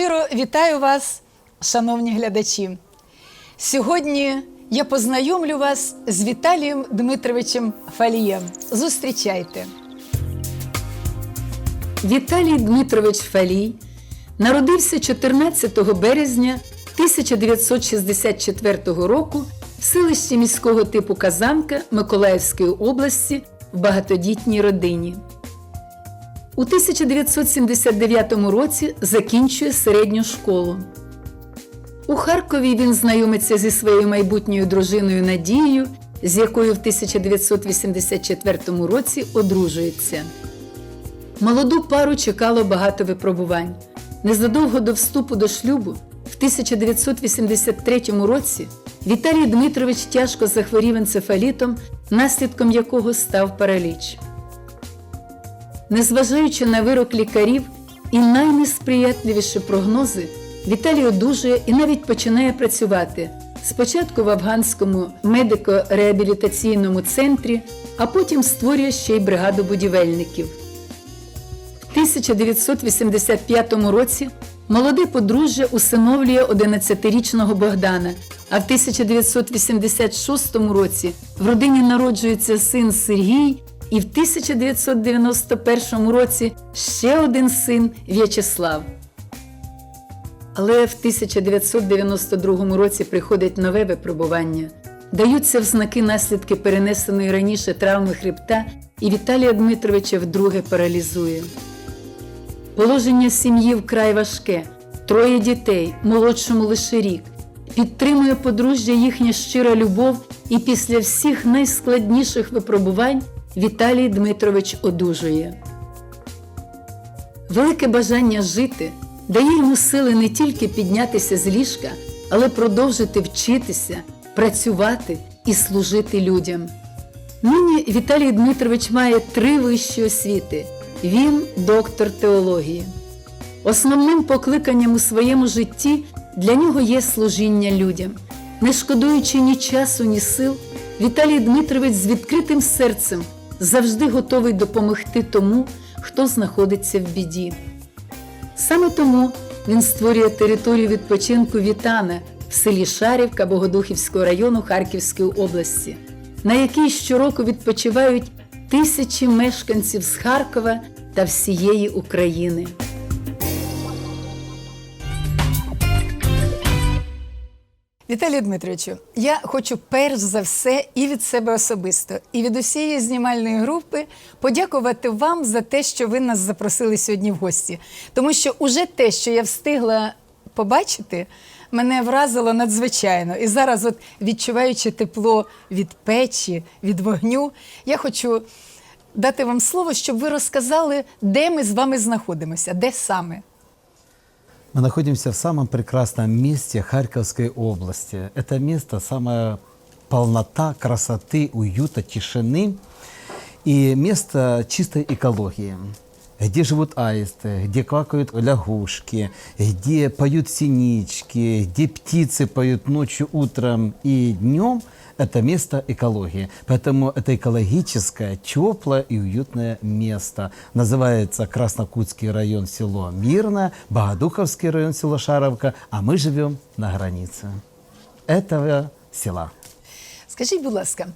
щиро вітаю вас, шановні глядачі. Сьогодні я познайомлю вас з Віталієм Дмитровичем Фалієм. Зустрічайте. Віталій Дмитрович Фалій народився 14 березня 1964 року в селищі міського типу Казанка Миколаївської області в багатодітній родині. У 1979 році закінчує середню школу. У Харкові він знайомиться зі своєю майбутньою дружиною Надією, з якою в 1984 році одружується. Молоду пару чекало багато випробувань. Незадовго до вступу до шлюбу, в 1983 році, Віталій Дмитрович тяжко захворів енцефалітом, наслідком якого став параліч. Незважаючи на вирок лікарів і найнесприятливіші прогнози, Віталій одужує і навіть починає працювати спочатку в афганському медико-реабілітаційному центрі, а потім створює ще й бригаду будівельників. В 1985 році молоде подружжя усиновлює 11-річного Богдана, а в 1986 році в родині народжується син Сергій, і в 1991 році ще один син В'ячеслав. Але в 1992 році приходить нове випробування. Даються в знаки наслідки перенесеної раніше травми хребта, і Віталія Дмитровича вдруге паралізує. Положення сім'ї вкрай важке, троє дітей, молодшому лише рік. Підтримує подружжя їхня щира любов, і після всіх найскладніших випробувань Віталій Дмитрович одужує. Велике бажання жити дає йому сили не тільки піднятися з ліжка, але продовжити вчитися, працювати і служити людям. Нині Віталій Дмитрович має три вищі освіти. Він доктор теології. Основним покликанням у своєму житті для нього є служіння людям. Не шкодуючи ні часу, ні сил, Віталій Дмитрович з відкритим серцем завжди готовий допомогти тому, хто знаходиться в біді. Саме тому він створює територію відпочинку Вітана в селі Шарівка Богодухівського району Харківської області, на якій щороку відпочивають тисячі мешканців з Харкова та всієї України. Віталію Дмитровичу, я хочу перш за все і від себе особисто, і від усієї знімальної групи подякувати вам за те, що ви нас запросили сьогодні в гості. Тому що уже те, що я встигла побачити, мене вразило надзвичайно. І зараз, от відчуваючи тепло від печі, від вогню, я хочу дати вам слово, щоб ви розказали, де ми з вами знаходимося, де саме. Мы находимся в самом прекрасном месте Харьковской области. Это место самая полнота, красоты, уюта, тишины и место чистой экологии, где живут аисты, где квакают лягушки, где поют синички, где птицы поют ночью, утром и днем. Это место экологии. Поэтому это экологическое, теплое и уютное место. Называется Краснокутский район, село Мирное, Богодуховский район, село Шаровка, а мы живем на границе этого села. Скажіть, будь ласка,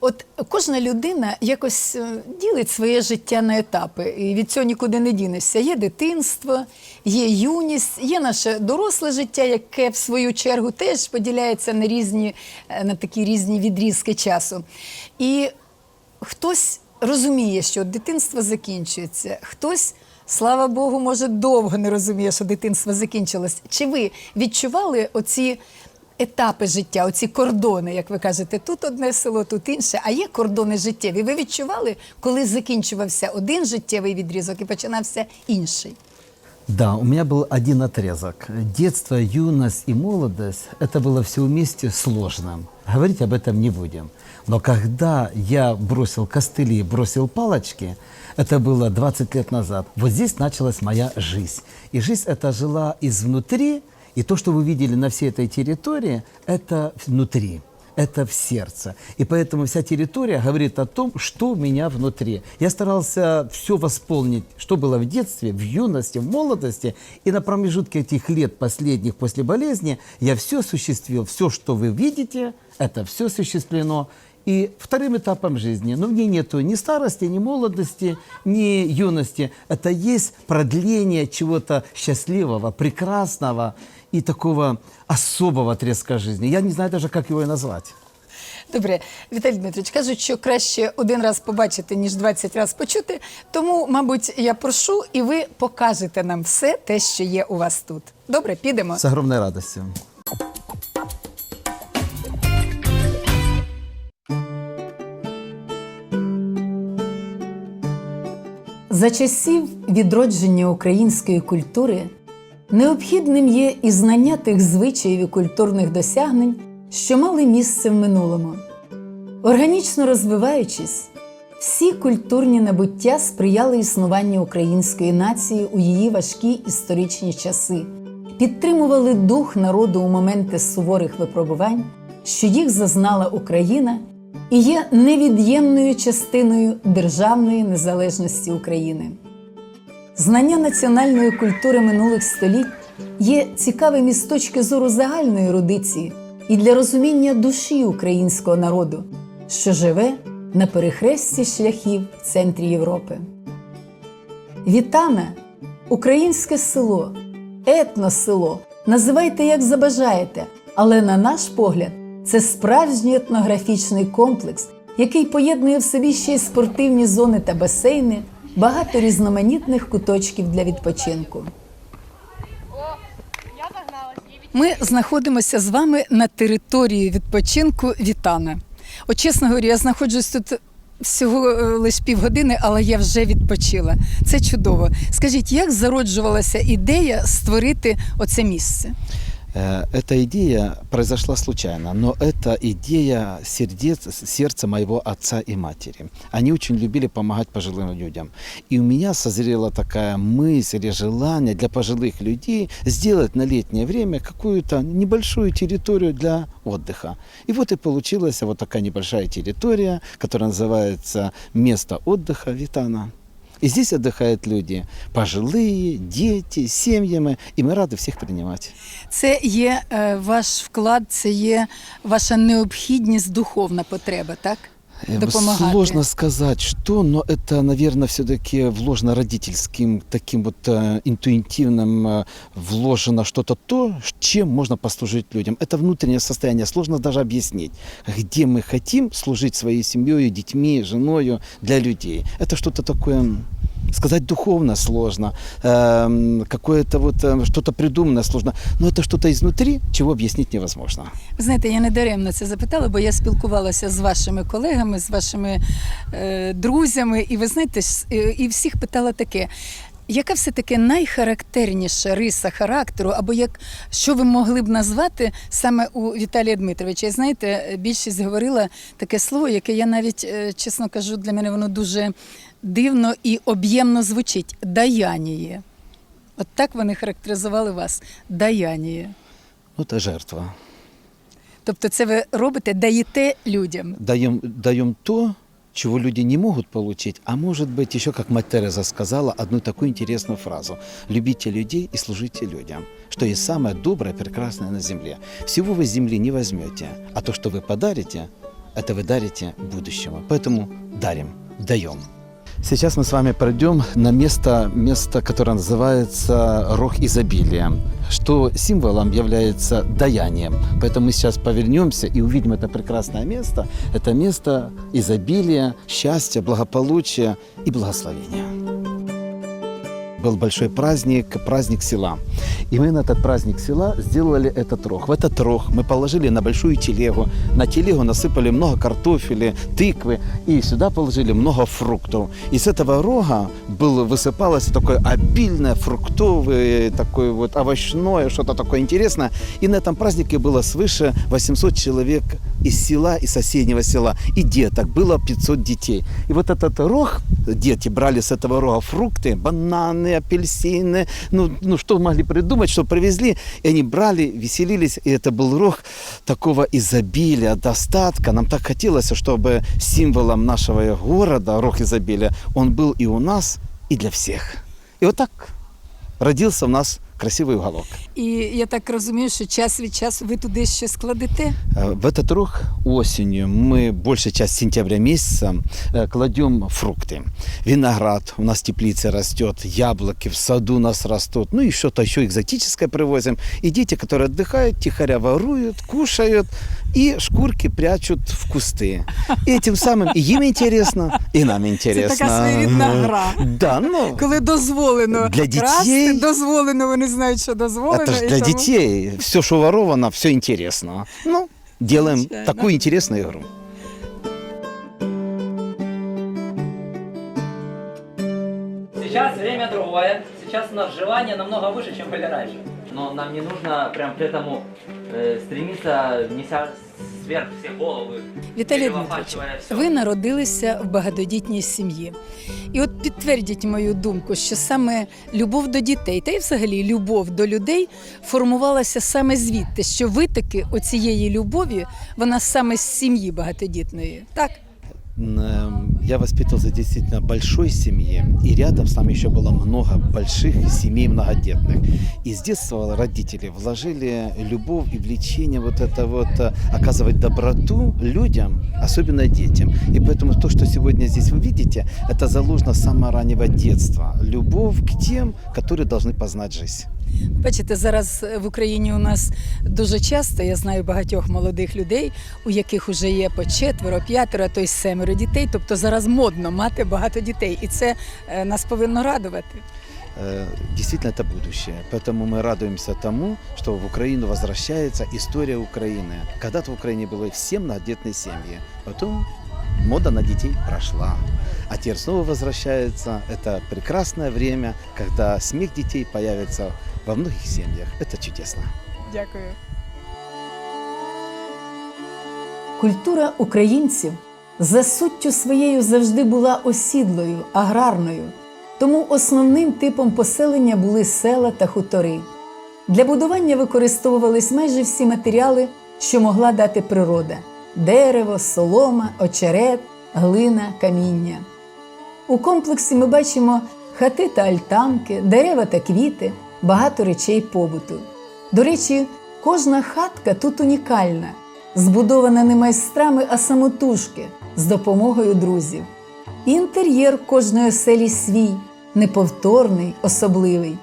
от кожна людина якось е, ділить своє життя на етапи, і від цього нікуди не дінешся. Є дитинство, є юність, є наше доросле життя, яке в свою чергу теж поділяється на різні е, на такі різні відрізки часу. І хтось розуміє, що дитинство закінчується, хтось. Слава Богу, може, довго не розуміє, що дитинство закінчилось. Чи ви відчували оці етапи життя, оці кордони, як ви кажете, тут одне село, тут інше, а є кордони життєві. Ви відчували, коли закінчувався один життєвий відрізок і починався інший? Да, у меня был один отрезок. Детство, юность и молодость – это было все вместе сложно. Говорить об этом не будем. Но когда я бросил костыли, бросил палочки, это было 20 лет назад, вот здесь началась моя жизнь. И жизнь эта жила изнутри, и то, что вы видели на всей этой территории, это внутри. это в сердце. И поэтому вся территория говорит о том, что у меня внутри. Я старался все восполнить, что было в детстве, в юности, в молодости. И на промежутке этих лет последних после болезни я все осуществил. Все, что вы видите, это все осуществлено. И вторым этапом жизни, но в ней нету ни старости, ни молодости, ни юности. Это есть продление чего-то счастливого, прекрасного и такого особого отрезка жизни. Я не знаю даже, как его и назвать. Добре, Віталій Дмитрович, кажуть, що краще один раз побачити, ніж 20 разів почути. Тому, мабуть, я прошу, і ви покажете нам все те, що є у вас тут. Добре, підемо. С огромной радостью. За часів відродження української культури необхідним є і знання тих звичаїв і культурних досягнень, що мали місце в минулому. Органічно розвиваючись, всі культурні набуття сприяли існуванню української нації у її важкі історичні часи, підтримували дух народу у моменти суворих випробувань, що їх зазнала Україна і є невід'ємною частиною державної незалежності України. Знання національної культури минулих століть є цікавим із точки зору загальної ерудиції і для розуміння душі українського народу, що живе на перехресті шляхів в центрі Європи. Вітана українське село, етносело, називайте як забажаєте, але на наш погляд, це справжній етнографічний комплекс, який поєднує в собі ще й спортивні зони та басейни, багато різноманітних куточків для відпочинку. Ми знаходимося з вами на території відпочинку Вітана. От чесно говорю, я знаходжусь тут всього е, лише півгодини, але я вже відпочила. Це чудово. Скажіть, як зароджувалася ідея створити оце місце? Э, Эта идея произошла случайно, но это идея сердец, сердца моего отца и матери. Они очень любили помогать пожилым людям. И у меня созрела такая мысль или желание для пожилых людей сделать на летнее время какую-то небольшую территорию для отдыха. И вот и получилась вот такая небольшая территория, которая называется «Место отдыха Витана». И здесь отдыхают люди пожилые, дети, с семьями, и мы рады всех принимать. Це є е, ваш вклад, це є ваша необхідність, духовна потреба, так? Э, Допомагати. Сложно сказать, что, но это, наверное, все-таки вложено родительским, таким вот э, интуитивным, э, вложено что-то то, чем можно послужить людям. Это внутреннее состояние, сложно даже объяснить, где мы хотим служить своей семьей, детьми, женой для людей. Это что-то такое, м, сказать духовно сложно, эм, какое-то вот э, что-то придуманное сложно, но это что-то изнутри, чего объяснить невозможно. Ви знаєте, я не даремно це запитала, бо я спілкувалася з вашими колегами, з вашими е, друзями, і ви знаєте, с- е, і всіх питала таке. яка все-таки найхарактерніша риса характеру, або як що ви могли б назвати саме у Віталія Дмитровича? І знаєте, більшість говорила таке слово, яке я навіть, е, чесно кажу, для мене воно дуже дивно і об'ємно звучить даяніє. От так вони характеризували вас. Даяніє. Ну, это жертва. Тобто, це ви робите, даєте людям. даем, даем то, чего люди не могут получить, а может быть, еще как мать Тереза сказала, одну такую интересную фразу. Любите людей и служите людям, что есть самое доброе, прекрасное на земле. Всего вы с земли не возьмете, а то, что вы подарите, это вы дарите будущему. Поэтому дарим, даем. Сейчас мы с вами пройдем на место, место, которое называется Рог изобилия, что символом является даянием. Поэтому мы сейчас повернемся и увидим это прекрасное место. Это место изобилия, счастья, благополучия и благословения. Был большой праздник, праздник села. И мы на этот праздник села сделали этот рог. В этот рог мы положили на большую телегу. На телегу насыпали много картофеля, тыквы. И сюда положили много фруктов. И с этого рога был, высыпалось такое обильное фруктовое, такое вот овощное, что-то такое интересное. И на этом празднике было свыше 800 человек из села, из соседнего села, и деток. Было 500 детей. И вот этот рог, дети брали с этого рога фрукты, бананы, апельсины, ну, ну что могли придумать, что привезли. И они брали, веселились, и это был рог такого изобилия, достатка. Нам так хотелось, чтобы символом нашего города, рог изобилия, он был и у нас, и для всех. И вот так родился у нас красивый уголок. І я так розумію, що час від часу ви туди щось кладете. Э, В этот рог осенью мы большая часть сентября месяца э, кладем фрукты. Виноград у нас в теплице растет, яблоки в саду у нас растут, ну и что-то еще экзотическое привозим. И дети, которые отдыхают, тихоря воруют, кушают и шкурки прячут в кусты. И этим самым и им интересно, и нам интересно. така своєрідна гра. Да, ну, Коли дозволено Для красти, дітей. дозволено, вони знають, що дозволено. это же і для тому- детей. Все, что воровано, все интересно. Ну, делаем Звичайно. такую интересную игру. Сейчас время другое. Сейчас у нас желание намного выше, чем были раньше. Но нам не нужно прям к этому э, стремиться, неся сверх все головы. Віталій Дмитрович, перелопачивая всё. ви народилися в багатодітній сім'ї. І от підтвердіть мою думку, що саме любов до дітей, та й взагалі любов до людей формувалася саме звідти, що витоки оцієї любові, вона саме з сім'ї багатодітної. Так? Эм, Я воспитывался в действительно большой семье, и рядом с нами еще было много больших семей многодетных. И с детства родители вложили любовь и влечение вот это вот э, оказывать доброту людям, особенно детям. И поэтому то, что сегодня здесь вы видите, это заложено с самого раннего детства. Любовь к тем, которые должны познать жизнь. Бачите, зараз в Україні у нас дуже часто я знаю багатьох молодих людей, у яких вже є по четверо, п'ятеро, а то й семеро дітей. Тобто зараз модно мати багато дітей, і це е, нас повинно радувати. Э, Действительно, это будущее. Поэтому мы радуемся тому, что в Украину возвращается история Украины. Когда-то в Украине было все многодетные семьи. Потом мода на детей прошла. А теперь снова возвращается. Это прекрасное время, когда смех детей появится во многих семьях. Это чудесно. Дякую. Культура українців за суттю своєю завжди була осідлою, аграрною, тому основним типом поселення були села та хутори. Для будування використовувались майже всі матеріали, що могла дати природа: дерево, солома, очерет, глина, каміння. У комплексі ми бачимо хати та альтанки, дерева та квіти, багато речей побуту. До речі, кожна хатка тут унікальна, збудована не майстрами, а самотужки з допомогою друзів. І інтер'єр кожної оселі свій, неповторний, особливий.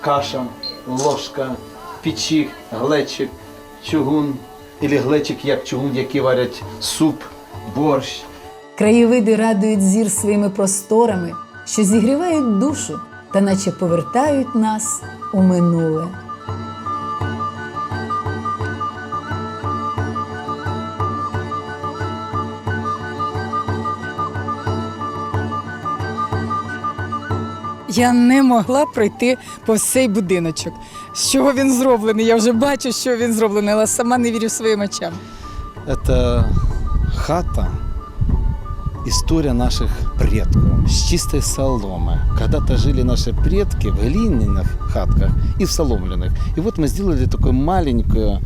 Каша, ложка, печі, глечик, чугун, или глечик як чугун, який варять суп, борщ. Краєвиди радують зір своїми просторами, що зігрівають душу та наче повертають нас у минуле. Я не могла пройти по цей будиночок. З чого він зроблений? Я вже бачу, що він зроблений, але сама не вірю своїм очам. Это хата, история наших предков с чистой соломы. Когда-то жили наши предки в глиняных хатках и в соломленных. И вот мы сделали такой маленькую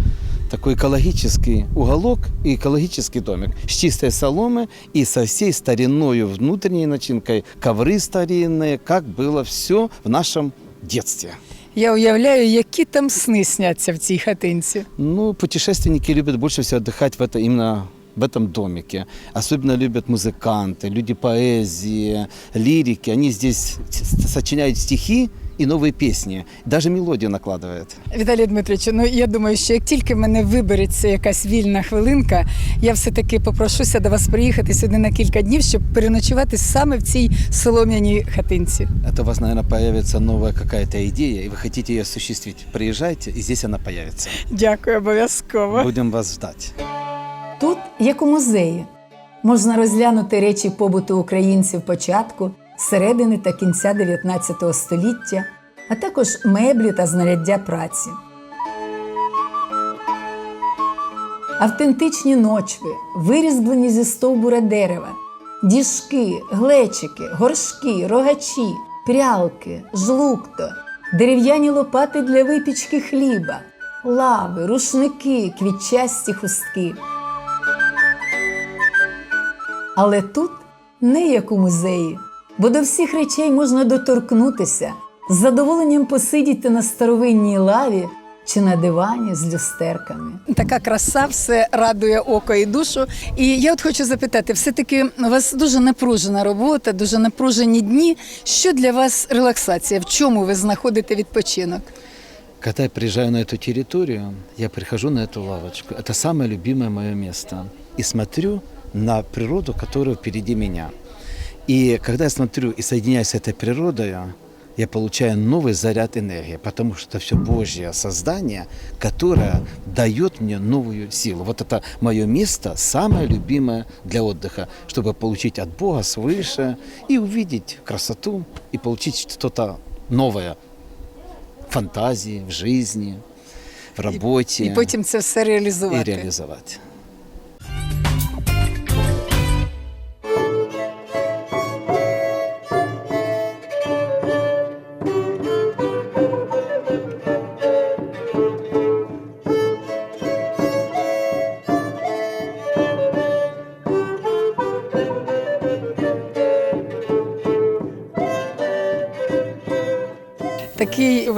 такой экологический уголок и экологический домик с чистой соломы и со всей старинной внутренней начинкой, ковры старинные, как было все в нашем детстве. Я уявляю, які там сни сняться в цій хатинці. Ну, путешественники любят больше всего отдыхать в это именно в этом домике. Особенно любят музыканты, люди поэзии, лирики. Они здесь с- сочиняют стихи и новые песни. Даже мелодию накладывают. Віталій Дмитрович, ну я думаю, що як тільки в мене вибереться якась вільна хвилинка, я все-таки попрошуся до вас приїхати сюди на кілька днів, щоб переночувати саме в цій солом'яній хатинці. Это у вас, наверное, появится новая какая-то идея, и вы хотите ее осуществить. Приезжайте, и здесь она появится. Дякую, обов'язково. Будем вас ждать. Тут, як у музеї, можна розглянути речі побуту українців початку, середини та кінця 19 століття, а також меблі та знаряддя праці. автентичні ночви, вирізблені зі стовбура дерева, діжки, глечики, горшки, рогачі, прялки, жлукто, дерев'яні лопати для випічки хліба, лави, рушники, квітчасті хустки. Але тут не як у музеї, бо до всіх речей можна доторкнутися, з задоволенням посидіти на старовинній лаві чи на дивані з люстерками. Така краса, все радує око і душу. І я от хочу запитати: все-таки у вас дуже напружена робота, дуже напружені дні. Що для вас релаксація? В чому ви знаходите відпочинок? Когда я приезжаю на эту территорию, я прихожу на эту лавочку. Это самое любимое мое место. И смотрю на природу, которая впереди меня. И когда я смотрю и соединяюсь с этой природой, я получаю новый заряд энергии, потому что это все Божье создание, которое дает мне новую силу. Вот это мое место, самое любимое для отдыха, чтобы получить от Бога свыше и увидеть красоту, и получить что-то новое фантазии, в жизни, в работе І потім це все и реалізувати. реализовать. Такий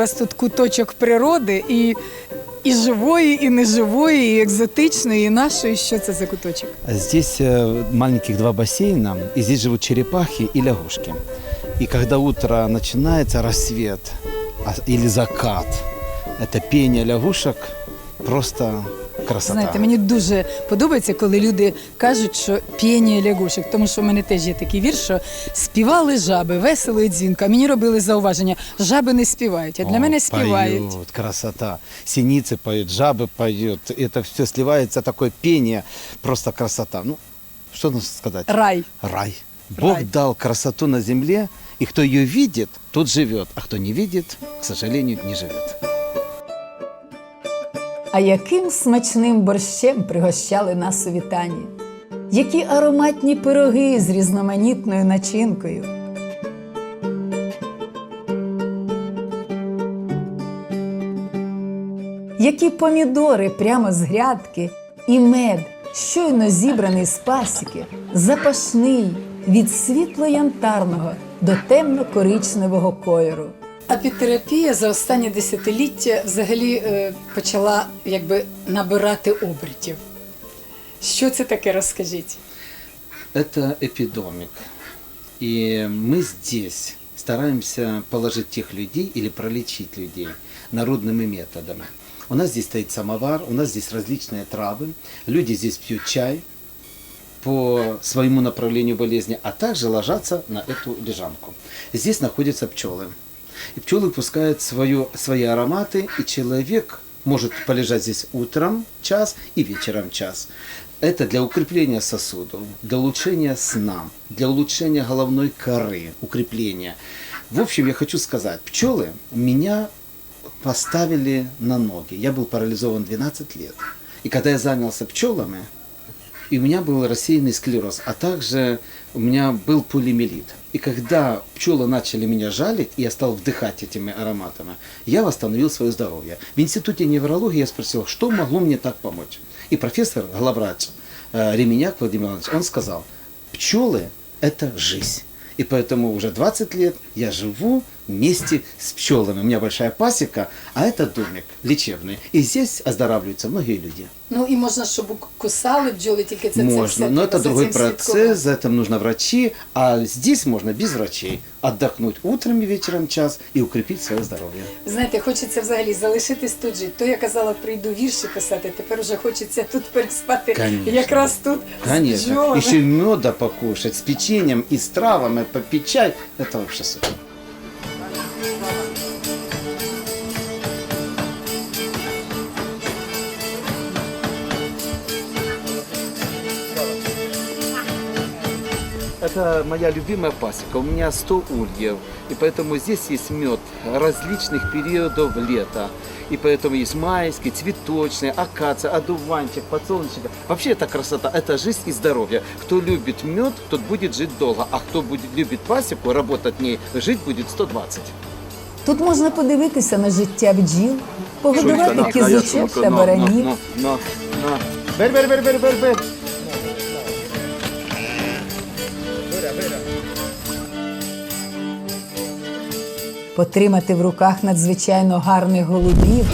Вас тут куточок природи і, і живої, і неживої, і екзотичної, і нашої. Що це за куточок? Здесь э, маленьких два бассейна, и здесь живут черепахи и лягушки. И когда утро начинается, рассвет или закат, это пение лягушек просто красота. Знаєте, мені дуже подобається, коли люди кажуть, що п'єні лягушек, тому що в мене теж є такий вірш, що співали жаби, весело і дзвінко. А мені робили зауваження, жаби не співають, а для О, мене співають. Поют, красота. Синицы поют, жабы поют. Это все сливается, такое пение, просто красота. Ну, что нужно сказать? Рай. Рай. Бог Рай. дал красоту на земле, и кто ее видит, тот живет, а кто не видит, к сожалению, не живет. А яким смачним борщем пригощали нас у вітанні? Які ароматні пироги з різноманітною начинкою. Які помідори прямо з грядки, і мед, щойно зібраний з пасіки, запашний від світло-янтарного до темно-коричневого кольору. Апітерапія за останні десятиліття взагалі е, почала якби набирати обертів. Що це таке, розкажіть? Это эпидомик. И мы здесь стараемся положить тех людей или пролечить людей народными методами. У нас здесь стоит самовар, у нас здесь различные травы, люди здесь пьют чай по своему направлению болезни, а также ложатся на эту лежанку. Здесь находятся пчелы. И пчелы пускают свое, свои ароматы, и человек может полежать здесь утром час и вечером час. Это для укрепления сосудов, для улучшения сна, для улучшения головной коры, укрепления. В общем, я хочу сказать, пчелы меня поставили на ноги. Я был парализован 12 лет. И когда я занялся пчелами, и у меня был рассеянный склероз, а также у меня был полимелит. И когда пчелы начали меня жалить, и я стал вдыхать этими ароматами, я восстановил свое здоровье. В институте неврологии я спросил, что могло мне так помочь. И профессор, главврач э, Ременяк Владимир Иванович, он сказал, пчелы – это жизнь. И поэтому уже 20 лет я живу вместе с пчелами. У меня большая пасека, а это домик лечебный. И здесь оздоравливаются многие люди. Ну і можна, щоб кусали бджоли, тільки це це можно, все но треба это за другой цим слідкувати. процесс, за этим нужно врачи, а здесь можно без врачей отдохнуть утром и вечером час и укрепить свое здоровье. Знаєте, хочеться взагалі залишитись тут жити. То я казала, прийду вірші писати, тепер вже хочеться тут переспати. Конечно. Якраз тут з Конечно. бджолами. Еще и меда покушать с печеньем и с травами, попить чай, это вообще супер. это моя любимая пасека. У меня 100 ульев. И поэтому здесь есть мед различных периодов лета. И поэтому есть майский, цветочный, акация, одуванчик, подсолнечник. Вообще это красота, это жизнь и здоровье. Кто любит мед, тот будет жить долго. А кто будет, любит пасеку, работать в ней, жить будет 120. Тут можна подивитися на життя бджіл, погодувати Шулька, на, кізочок Шулька, та на, баранів. на, потримати в руках надзвичайно гарних голубів,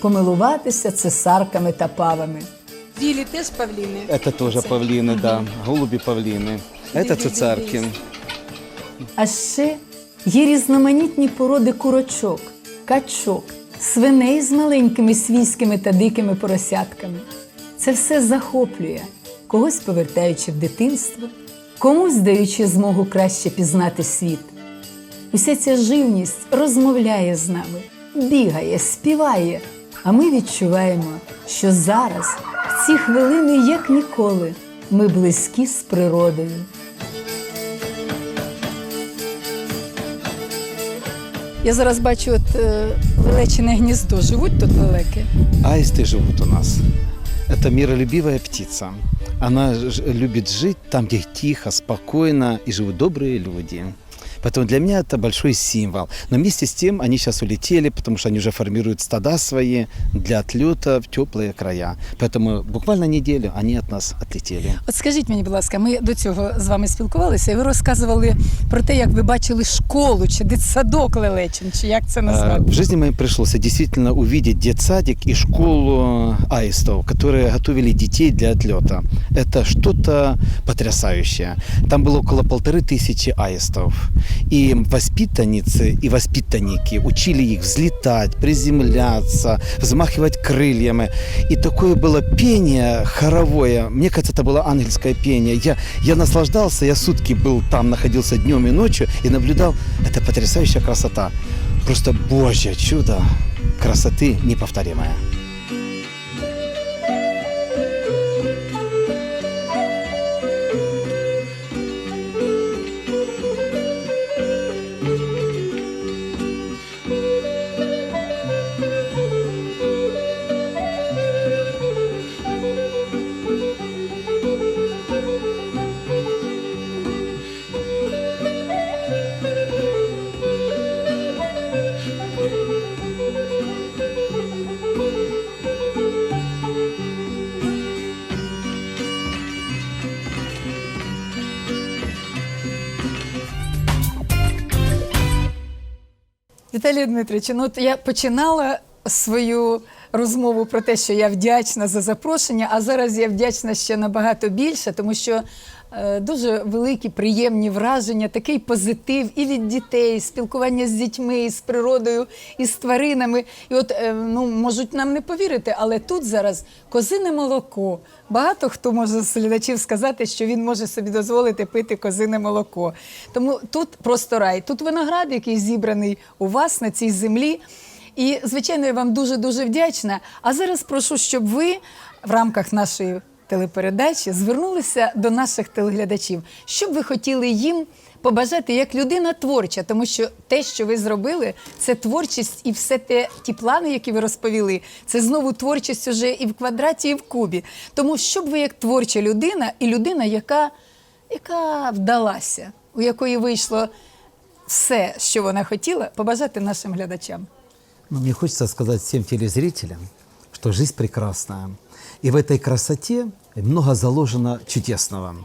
помилуватися цесарками та павами. Білі теж павліни. Это тоже павлины, да. Голуби павлины. Это цицарки. А ще є різноманітні породи курочок, качок, свиней з маленькими свійськими та дикими поросятками. Це все захоплює, когось повертаючи в дитинство, комусь даючи змогу краще пізнати світ. Уся ця живність розмовляє з нами, бігає, співає, а ми відчуваємо, що зараз, в ці хвилини, як ніколи, ми близькі з природою. Я зараз бачу, от е, лелечине гніздо. Живуть тут лелеки? Аисты живут у нас. Это миролюбивая птица. Она любит жить там, где тихо, спокойно и живут добрые люди. Поэтому для меня это большой символ. Но вместе с тем они сейчас улетели, потому что они уже формируют стада свои для отлета в теплые края. Поэтому буквально неделю они от нас отлетели. От скажіть мені, будь ласка, ми до цього з вами спілкувалися, і ви розказували про те, як ви бачили школу чи дитсадок лелечин, чи як це А, назвати? В жизни моей пришлось действительно увидеть детсадик и школу аистов, которые готовили детей для отлета. Это что-то потрясающее. Там было около полторы тысячи аистов. И воспитанницы и воспитанники учили их взлетать, приземляться, взмахивать крыльями. И такое было пение хоровое. Мне кажется, это было ангельское пение. Я, я наслаждался, я сутки был там, находился днем и ночью и наблюдал. Это потрясающая красота. Просто божье чудо красоты неповторимое. Віталій Дмитрович, ну от я починала свою розмову про те, що я вдячна за запрошення, а зараз я вдячна ще набагато більше, тому що дуже великі приємні враження, такий позитив і від дітей, спілкування з дітьми, з природою, і з тваринами. І от е, ну можуть нам не повірити, але тут зараз козине молоко. Багато хто може з глядачів сказати, що він може собі дозволити пити козине молоко. Тому тут просто рай. Тут виноград, який зібраний у вас на цій землі. І, звичайно, я вам дуже-дуже вдячна. А зараз прошу, щоб ви в рамках нашої телепередачі звернулися до наших телеглядачів. Що б ви хотіли їм побажати як людина творча, тому що те, що ви зробили, це творчість і все те, ті плани, які ви розповіли, це знову творчість уже і в квадраті, і в кубі. Тому що б ви як творча людина і людина, яка, яка вдалася, у якої вийшло все, що вона хотіла, побажати нашим глядачам. Ну, мне хочется сказать всем телезрителям, что жизнь прекрасная. И в этой красоте много заложено чудесного.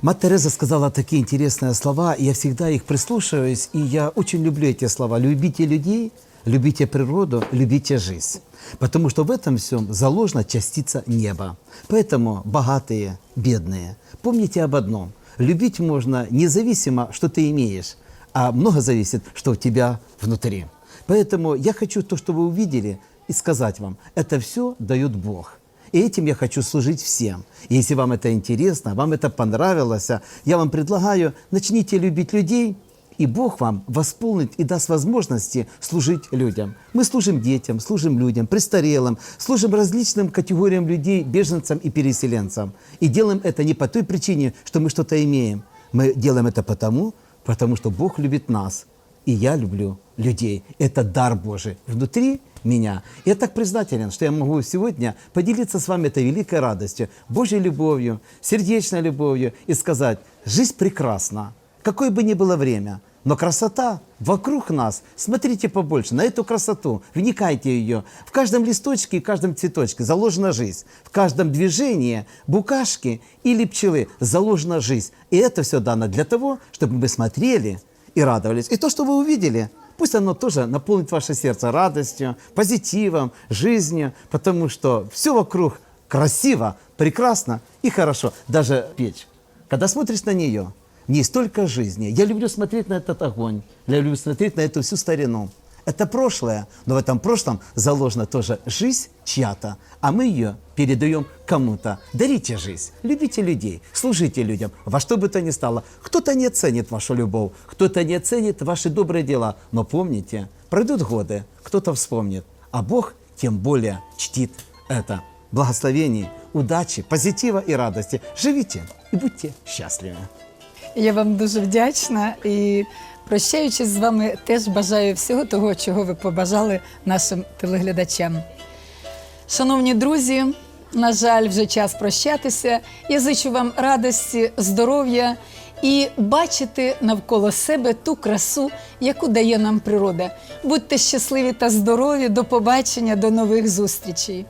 Мать Тереза сказала такие интересные слова, и я всегда их прислушиваюсь, и я очень люблю эти слова. Любите людей, любите природу, любите жизнь. Потому что в этом всем заложена частица неба. Поэтому богатые, бедные, помните об одном. Любить можно независимо, что ты имеешь, а много зависит, что у тебя внутри. Поэтому я хочу то, что вы увидели, и сказать вам, это все дает Бог. Этим я хочу служить всем. Если вам это интересно, вам это понравилось, я вам предлагаю, начните любить людей и Бог вам восполнит и даст возможности служить людям. Мы служим детям, служим людям, престарелым, служим различным категориям людей, беженцам и переселенцам. И делаем это не по той причине, что мы что-то имеем. Мы делаем это потому, потому что Бог любит нас. И я люблю людей. Это дар Божий внутри меня. Я так признателен, что я могу сегодня поделиться с вами этой великой радостью, Божьей любовью, сердечной любовью и сказать, жизнь прекрасна, какое бы ни было время, но красота вокруг нас. Смотрите побольше на эту красоту, вникайте ее. В каждом листочке и каждом цветочке заложена жизнь. В каждом движении букашки или пчелы заложена жизнь. И это все дано для того, чтобы мы смотрели и радовались. И то, что вы увидели, пусть оно тоже наполнит ваше сердце радостью, позитивом, жизнью, потому что все вокруг красиво, прекрасно и хорошо. Даже печь. Когда смотришь на нее, в ней столько жизни. Я люблю смотреть на этот огонь, я люблю смотреть на эту всю старину. Это прошлое, но в этом прошлом заложена тоже жизнь чья-то, а мы ее передаем кому-то. Дарите жизнь, любите людей, служите людям, во что бы то ни стало. Кто-то не оценит вашу любовь, кто-то не оценит ваши добрые дела, но помните, пройдут годы, кто-то вспомнит, а Бог тем более чтит это. Благословений, удачи, позитива и радости. Живите и будьте счастливы. Я вам дуже вдячна і прощаючись з вами, теж бажаю всього того, чого ви побажали нашим телеглядачам. Шановні друзі, на жаль, вже час прощатися. Я зичу вам радості, здоров'я і бачити навколо себе ту красу, яку дає нам природа. Будьте щасливі та здорові. До побачення, до нових зустрічей.